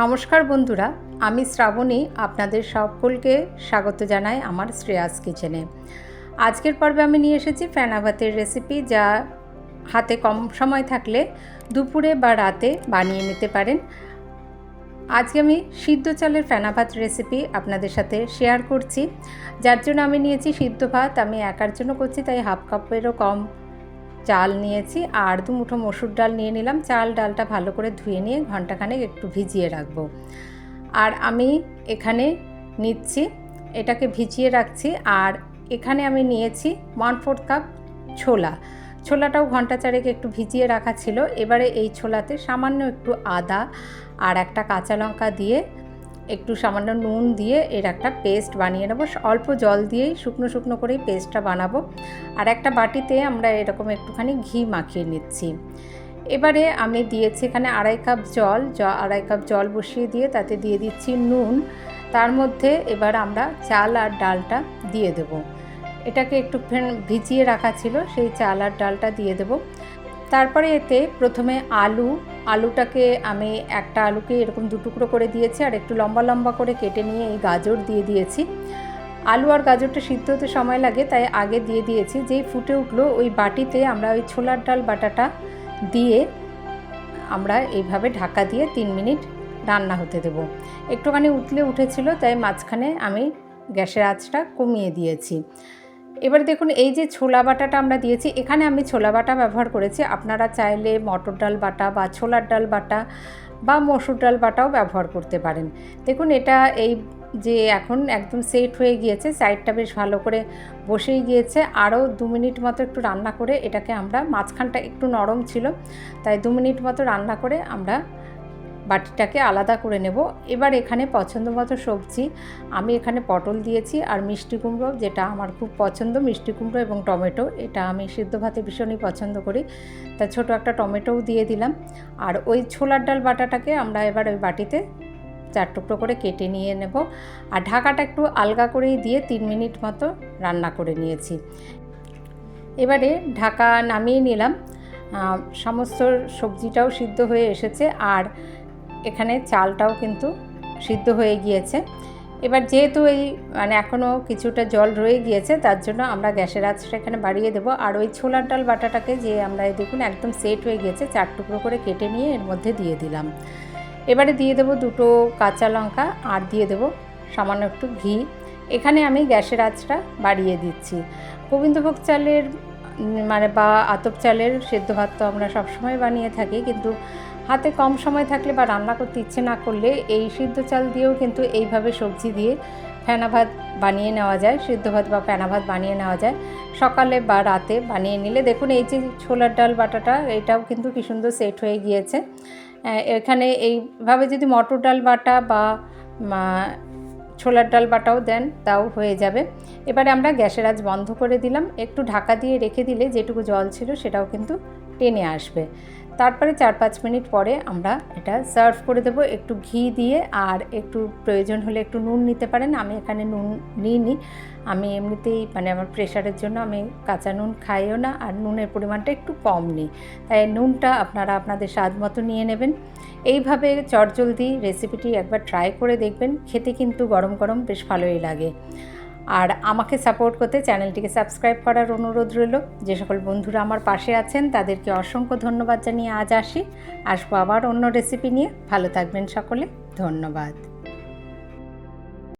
নমস্কার বন্ধুরা, আমি শ্রাবণী, আপনাদের সকলকে স্বাগত জানাই আমার শ্রেয়াস কিচেনে। আজকের পর্বে আমি নিয়ে এসেছি ফেনা ভাতের রেসিপি যা হাতে কম সময় থাকলে দুপুরে বা রাতে বানিয়ে নিতে পারেন। আজকে আমি সিদ্ধ চালের ফেনা ভাত রেসিপি আপনাদের সাথে শেয়ার করছি। যার জন্য আমি নিয়েছি সিদ্ধ ভাত, আমি একার জন্য করছি, তাই হাফ কাপেরও কম চাল নিয়েছি আর দু মুঠো মসুর ডাল নিয়ে নিলাম। চাল ডালটা ভালো করে ধুয়ে নিয়ে ঘন্টাখানেক একটু ভিজিয়ে রাখব। আর আমি এখানে নিচ্ছি, এটাকে ভিজিয়ে রাখছি আর এখানে আমি নিয়েছি ওয়ান ফোর্থ কাপ ছোলা। ছোলাটাও ঘণ্টা চারেক একটু ভিজিয়ে রাখা ছিল। এবারে এই ছোলাতে সামান্য একটু আদা আর একটা কাঁচা লঙ্কা দিয়ে একটু সামান্য নুন দিয়ে এর একটা পেস্ট বানিয়ে নেব। অল্প জল দিয়েই শুকনো শুকনো করেই পেস্টটা বানাবো। আর একটা বাটিতে আমরা এরকম একটুখানি ঘি মাখিয়ে নিচ্ছি। এবারে আমি দিয়েছি এখানে আড়াই কাপ জল। আড়াই কাপ জল বসিয়ে দিয়ে তাতে দিয়ে দিচ্ছি নুন। তার মধ্যে এবার আমরা চাল আর ডালটা দিয়ে দেব। এটাকে একটু ভিজিয়ে রাখা ছিল, সেই চাল আর ডালটা দিয়ে দেব। তারপরে এতে প্রথমে আলু, আলুটাকে আমি একটা আলুকে এরকম দুটুকরো করে দিয়েছি আর একটু লম্বা লম্বা করে কেটে নিয়ে এই গাজর দিয়ে দিয়েছি। আলু আর গাজরটা সিদ্ধ হতে সময় লাগে, তাই আগে দিয়ে দিয়েছি। যেই ফুটে উঠল ওই বাটিতে আমরা ওই ছোলার ডাল বাটাটা দিয়ে আমরা এইভাবে ঢাকা দিয়ে তিন মিনিট রান্না হতে দেব। একটুখানি উতলে উঠেছিল, তাই মাঝখানে আমি গ্যাসের আঁচটা কমিয়ে দিয়েছি। এবার দেখুন, এই যে ছোলা বাটাটা আমরা দিয়েছি, এখানে আমি ছোলা বাটা ব্যবহার করেছি। আপনারা চাইলে মটর ডাল বাটা বা ছোলার ডাল বাটা বা মসুর ডাল বাটাও ব্যবহার করতে পারেন। দেখুন, এটা এই যে এখন একদম সেট হয়ে গিয়েছে, সাইডটা বেশ ভালো করে বসেই গিয়েছে। আরও দু মিনিট মতো একটু রান্না করে এটাকে আমরা, মাঝখানটা একটু নরম ছিল, তাই দু মিনিট মতো রান্না করে আমরা বাটিটাকে আলাদা করে নেব। এবার এখানে পছন্দ মতো সবজি আমি এখানে পটল দিয়েছি আর মিষ্টি কুমড়ো, যেটা আমার খুব পছন্দ, মিষ্টি কুমড়ো এবং টমেটো, এটা আমি সিদ্ধ ভাতে ভীষণই পছন্দ করি। তা ছোট একটা টমেটোও দিয়ে দিলাম। আর ওই ছোলার ডাল বাটাটাকে আমরা এবার ওই বাটিতে চার টুকরো করে কেটে নিয়ে নেব। আর ঢাকাটা একটু আলগা করেই দিয়ে তিন মিনিট মতো রান্না করে নিয়েছি। এবারে ঢাকা নামিয়ে নিলাম। সমস্ত সবজিটাও সিদ্ধ হয়ে এসেছে। আর এখানে চালটাও কিন্তু সিদ্ধ হয়ে গিয়েছে। এবার যেহেতু এই মানে এখনও কিছুটা জল রয়ে গিয়েছে, তার জন্য আমরা গ্যাসের আঁচটা এখানে বাড়িয়ে দেবো। আর ওই ছোলার ডাল বাটাটাকে যে আমরা দেখুন একদম সেট হয়ে গিয়েছে, চার টুকরো করে কেটে নিয়ে এর মধ্যে দিয়ে দিলাম। এবারে দিয়ে দেবো দুটো কাঁচা লঙ্কা, আর দিয়ে দেবো সামান্য একটু ঘি। এখানে আমি গ্যাসের আঁচটা বাড়িয়ে দিচ্ছি। গোবিন্দভোগ চালের মানে বা আতপ চালের সেদ্ধ ভাত তো আমরা সবসময় বানিয়ে থাকি, কিন্তু হাতে কম সময় থাকলে বা রান্না করতে ইচ্ছে না করলে এই সিদ্ধ চাল দিয়েও কিন্তু এইভাবে সবজি দিয়ে ফেনা ভাত বানিয়ে নেওয়া যায়, সিদ্ধ ভাত বা ফেনা ভাত বানিয়ে নেওয়া যায়। সকালে বা রাতে বানিয়ে নিলে দেখুন এই যে ছোলার ডাল বাটাটা, এটাও কিন্তু কি সুন্দর সেট হয়ে গিয়েছে। এখানে এইভাবে যদি মটর ডাল বাটা বা ছোলার ডাল বাটাও দেন, তাও হয়ে যাবে। এবারে আমরা গ্যাসের আজ বন্ধ করে দিলাম। একটু ঢাকা দিয়ে রেখে দিলে যেটুকু জল ছিল সেটাও কিন্তু টেনে আসবে। তারপরে চার পাঁচ মিনিট পরে আমরা এটা সার্ভ করে দেবো। একটু ঘি দিয়ে আর একটু প্রয়োজন হলে একটু নুন নিতে পারেন। আমি এখানে নুন নিইনি। আমি এমনিতেই মানে আমার প্রেশারের জন্য আমি কাঁচা নুন খাইও না আর নুনের পরিমাণটা একটু কম নিই। তাই নুনটা আপনারা আপনাদের স্বাদ মতো নিয়ে নেবেন। এইভাবে চটজলদি রেসিপিটি একবার ট্রাই করে দেখবেন। খেতে কিন্তু গরম গরম বেশ ভালোই লাগে। আর আমাকে সাপোর্ট করতে চ্যানেলটিকে সাবস্ক্রাইব করার অনুরোধ রইল। যে সকল বন্ধুরা আমার পাশে আছেন, তাদেরকে অসংখ্য ধন্যবাদ জানিয়ে আজ আসি। আসব আবার অন্য রেসিপি নিয়ে। ভালো থাকবেন সকলে। ধন্যবাদ।